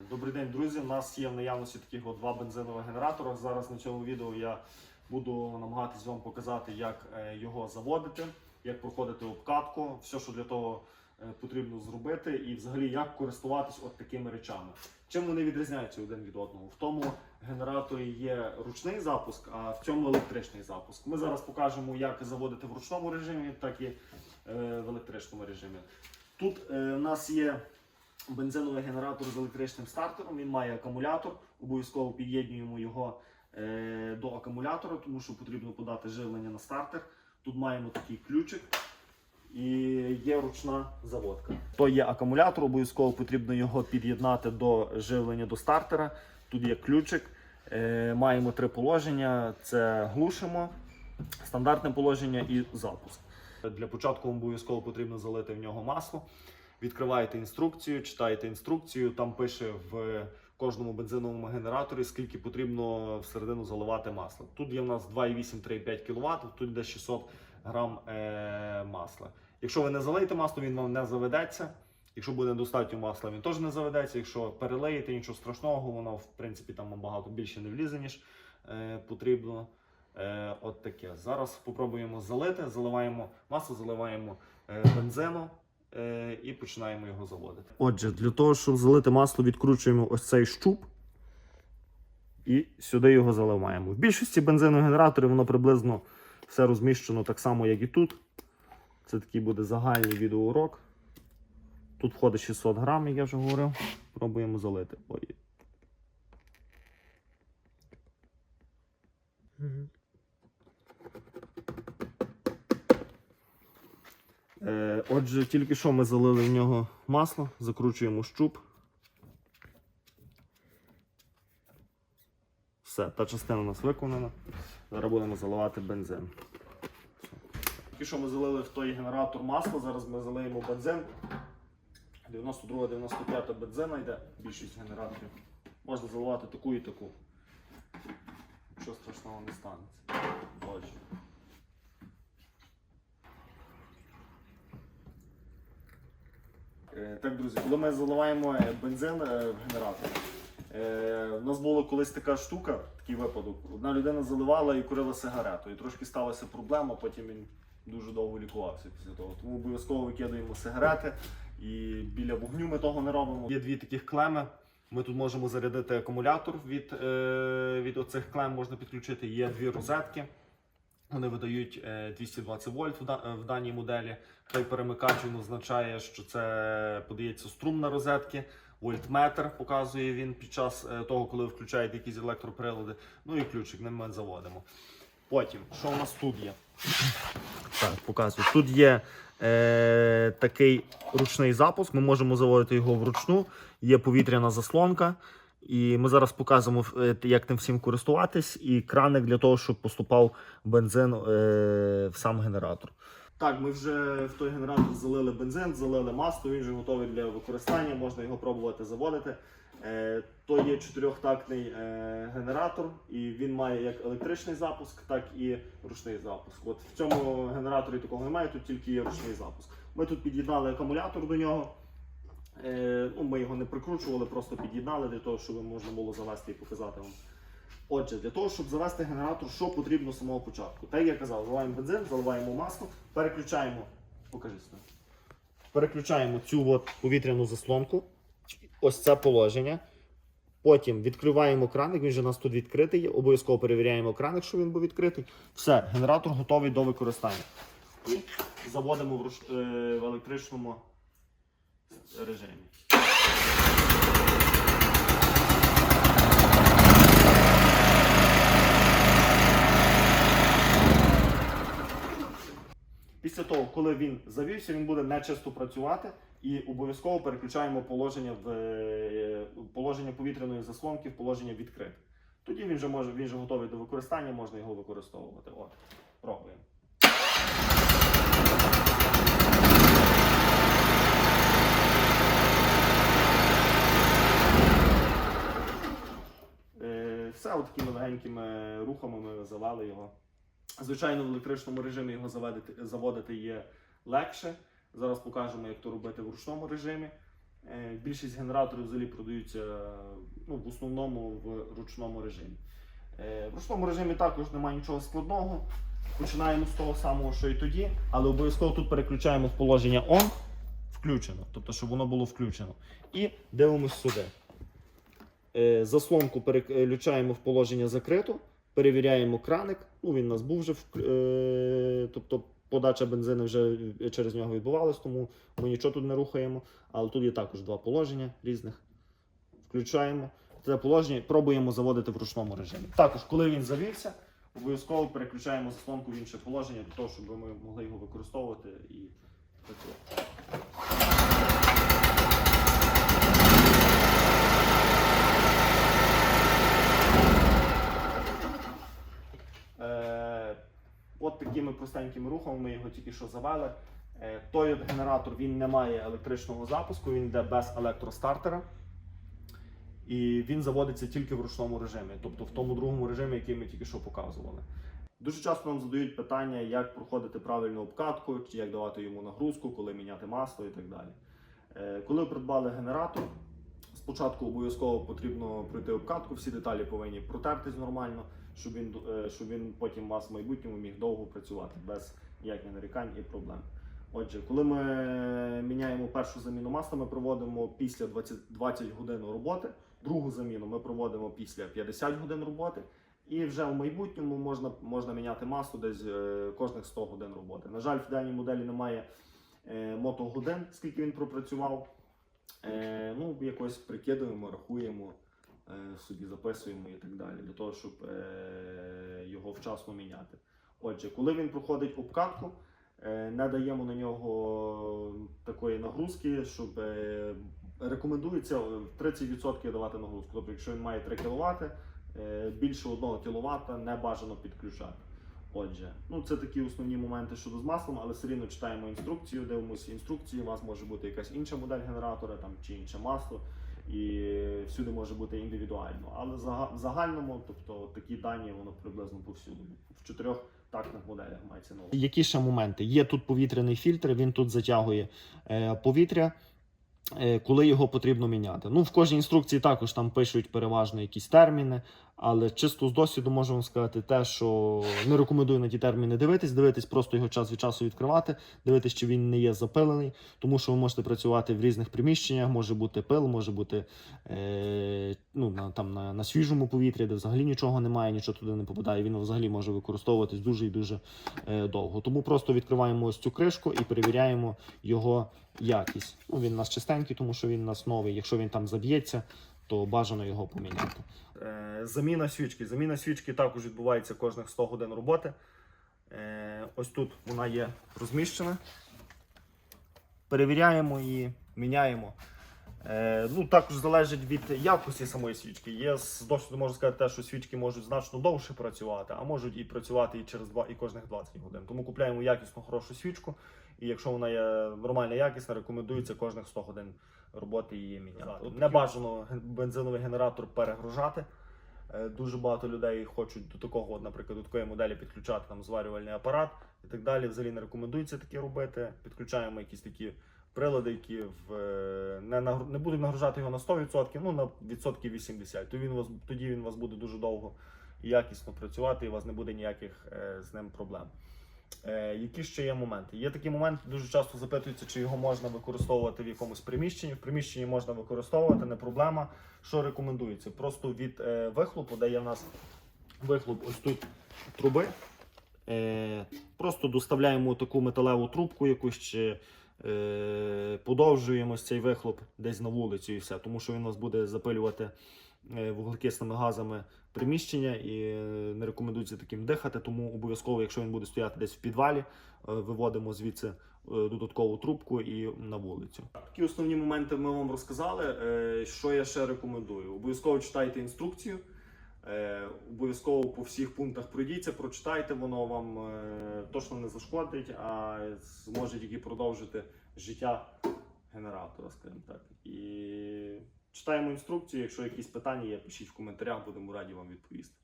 Добрий день, друзі. У нас є в наявності таких от два бензинових генератори. Зараз на цьому відео я буду намагатись вам показати, як е, його заводити, як проходити обкатку, все, що для того е, потрібно зробити, і взагалі як користуватись от такими речами. Чим вони відрізняються один від одного? В тому генераторі є ручний запуск, а в цьому електричний запуск. Ми зараз покажемо, як заводити в ручному режимі, так і е, в електричному режимі. Тут у нас є бензиновий генератор з електричним стартером. Він має акумулятор. Обов'язково під'єднуємо його е, до акумулятора, тому що потрібно подати живлення на стартер. Тут маємо такий ключик і є ручна заводка. То є акумулятор, обов'язково потрібно його під'єднати до живлення до стартера. Тут є ключик. Е, маємо три положення: це глушимо, стандартне положення і запуск. Для початку обов'язково потрібно залити в нього масло. Відкриваєте інструкцію, читаєте інструкцію. Там пише в кожному бензиновому генераторі, скільки потрібно всередину заливати масла. Тут є в нас 2,8-3,5 кВт, тут йде 600 грам е, масла. Якщо ви не залиєте масло, він вам не заведеться. Якщо буде недостатньо масла, він теж не заведеться. Якщо перелиєте, нічого страшного, воно в принципі там набагато більше не влізе, ніж е, потрібно. Е, от таке. Зараз спробуємо залити, заливаємо масло, заливаємо е, бензину і починаємо його заводити. Отже, для того, щоб залити масло, відкручуємо ось цей щуп і сюди його заливаємо. В більшості бензинових генераторів воно приблизно все розміщено так само, як і тут. Це такий буде загальний відеоурок. Тут входить 600 грам, як я вже говорив. Пробуємо залити. Ой. Отже, тільки що ми залили в нього масло, закручуємо щуп. Все, та частина у нас виконана. Зараз будемо заливати бензин. Тільки що ми залили в той генератор масло, зараз ми залиємо бензин. 92-95 бензина йде, більшість генераторів. Можна заливати таку і таку. Нічого страшного не станеться. Отже. Так, друзі, коли ми заливаємо е, бензин е, в генератор, е, у нас була колись така штука, такий випадок. Одна людина заливала і курила сигарету. І трошки сталася проблема, потім він дуже довго лікувався після того. Тому обов'язково викидаємо сигарети і біля вогню ми того не робимо. Є дві таких клеми. Ми тут можемо зарядити акумулятор від, е, від оцих клем, можна підключити. Є дві розетки. Вони видають е, 220 вольт в, даній моделі. Той перемикач він означає, що це подається струм на розетки. Вольтметр показує він під час е, того, коли ви включаєте якісь електроприлади. Ну і ключик ним ми заводимо. Потім, що у нас тут є? Так, показую. Тут є е, такий ручний запуск. Ми можемо заводити його вручну. Є повітряна заслонка. І ми зараз показуємо, е, як тим всім користуватись, і краник для того, щоб поступав бензин е, в сам генератор. Так, ми вже в той генератор залили бензин, залили масло, він вже готовий для використання, можна його пробувати заводити. Е, то є чотирьохтактний генератор, і він має як електричний запуск, так і ручний запуск. От в цьому генераторі такого немає, тут тільки є ручний запуск. Ми тут під'єднали акумулятор до нього. Е, ну, ми його не прикручували, просто під'єднали для того, щоб можна було завести і показати вам. Отже, для того, щоб завести генератор, що потрібно з самого початку? Так як я казав, заливаємо бензин, заливаємо масло, переключаємо. Покажи сюди. Переключаємо цю от повітряну заслонку. Ось це положення. Потім відкриваємо краник, він же у нас тут відкритий. Обов'язково перевіряємо краник, щоб він був відкритий. Все, генератор готовий до використання. І заводимо в, руш... е, в електричному режимі. Після того, коли він завівся, він буде нечисто працювати і обов'язково переключаємо положення в е, положення повітряної заслонки в положення відкрите. Тоді він вже може він вже готовий до використання, можна його використовувати. От, пробуємо. Е, Все от такими легенькими рухами ми завели його. Звичайно, в електричному режимі його заводити, заводити є легше. Зараз покажемо, як то робити в ручному режимі. Е, Більшість генераторів взагалі продаються ну, в основному в ручному режимі. Е, В ручному режимі також немає нічого складного. Починаємо з того самого, що і тоді, але обов'язково тут переключаємо в положення ON, включено, тобто, щоб воно було включено. І дивимось сюди. Е, Заслонку переключаємо в положення закрито, перевіряємо краник. Ну, він у нас був вже е, тобто подача бензину вже через нього відбувалась, тому ми нічого тут не рухаємо. Але тут є також два положення різних. Включаємо. Це положення пробуємо заводити в ручному режимі. Також, коли він завівся, обов'язково переключаємо заслонку в інше положення для того, щоб ми могли його використовувати і працювати. Такими простенькими рухами ми його тільки що завели. Е, Той генератор він не має електричного запуску, він йде без електростартера. І він заводиться тільки в ручному режимі, тобто в тому другому режимі, який ми тільки що показували. Дуже часто нам задають питання, як проходити правильну обкатку, чи як давати йому нагрузку, коли міняти масло і так далі. Е, Коли придбали генератор, спочатку обов'язково потрібно пройти обкатку, всі деталі повинні протертись нормально, щоб він, е, щоб він потім у вас в майбутньому міг довго працювати без ніяких нарікань і проблем. Отже, коли ми міняємо першу заміну масла, ми проводимо після 20, 20 годин роботи, другу заміну ми проводимо після 50 годин роботи, і вже в майбутньому можна, можна міняти масло десь е, кожних 100 годин роботи. На жаль, в даній моделі немає е, мотогодин, скільки він пропрацював. Е, ну, якось прикидуємо, рахуємо, собі записуємо і так далі, для того, щоб е, його вчасно міняти. Отже, коли він проходить обкатку, е, не даємо на нього такої нагрузки, щоб е, рекомендується в 30% давати нагрузку. Тобто, якщо він має 3 кВт, е, більше 1 кВт не бажано підключати. Отже, ну це такі основні моменти щодо з маслом, але все рівно читаємо інструкцію, дивимося інструкції. У вас може бути якась інша модель генератора там, чи інше масло, і всюди може бути індивідуально. Але в загальному, тобто такі дані, воно приблизно повсюди. В чотирьох тактних моделях мається на увазі. Які ще моменти? Є тут повітряний фільтр, він тут затягує е, повітря. е, Коли його потрібно міняти. Ну, в кожній інструкції також там пишуть переважно якісь терміни, але чисто з досвіду можу вам сказати те, що не рекомендую на ті терміни дивитись, дивитись, просто його час від часу відкривати, дивитись, чи він не є запилений, тому що ви можете працювати в різних приміщеннях, може бути пил, може бути е, ну, на, там, на, на свіжому повітрі, де взагалі нічого немає, нічого туди не попадає. Він взагалі може використовуватись дуже і дуже е, довго. Тому просто відкриваємо ось цю кришку і перевіряємо його якість. Ну, він у нас чистенький, тому що він у нас новий. Якщо він там заб'ється, то бажано його поміняти. Е, заміна свічки. Заміна свічки також відбувається кожних 100 годин роботи. Е, ось тут вона є розміщена. Перевіряємо і міняємо. Е, ну, також залежить від якості самої свічки. Є з досвіду можу сказати, що свічки можуть значно довше працювати, а можуть і працювати і через два, і кожних 20 годин. Тому купляємо якісну хорошу свічку, і якщо вона є нормальна якісна, рекомендується кожних 100 годин роботи її міняти. Не бажано бензиновий генератор перегружати. Е, Дуже багато людей хочуть до такого, наприклад, до такої моделі підключати там зварювальний апарат і так далі. Взагалі не рекомендується таке робити. Підключаємо якісь такі прилади, які в, е, не, не будуть нагружати його на 100%, ну на відсотків 80%. Тоді він, вас, тоді він вас буде дуже довго і якісно працювати, і у вас не буде ніяких е, з ним проблем. Е, які ще є моменти? Є такі моменти, дуже часто запитуються, чи його можна використовувати в якомусь приміщенні. В приміщенні можна використовувати, не проблема. Що рекомендується? Просто від е, вихлопу, де є в нас вихлоп ось тут труби. Е, просто доставляємо таку металеву трубку, якусь чи е, подовжуємо цей вихлоп десь на вулицю і все, тому що він у нас буде запилювати вуглекисними газами приміщення і е, не рекомендується таким дихати. Тому обов'язково, якщо він буде стояти десь в підвалі, е, виводимо звідси е, додаткову трубку і на вулицю. Такі основні моменти ми вам розказали. Е, Що я ще рекомендую? Обов'язково читайте інструкцію. Е, Обов'язково по всіх пунктах пройдіться, прочитайте, воно вам е, точно не зашкодить, а зможе тільки продовжити життя генератора, скажімо так. І читаємо інструкцію. Якщо якісь питання є, пишіть в коментарях, будемо раді вам відповісти.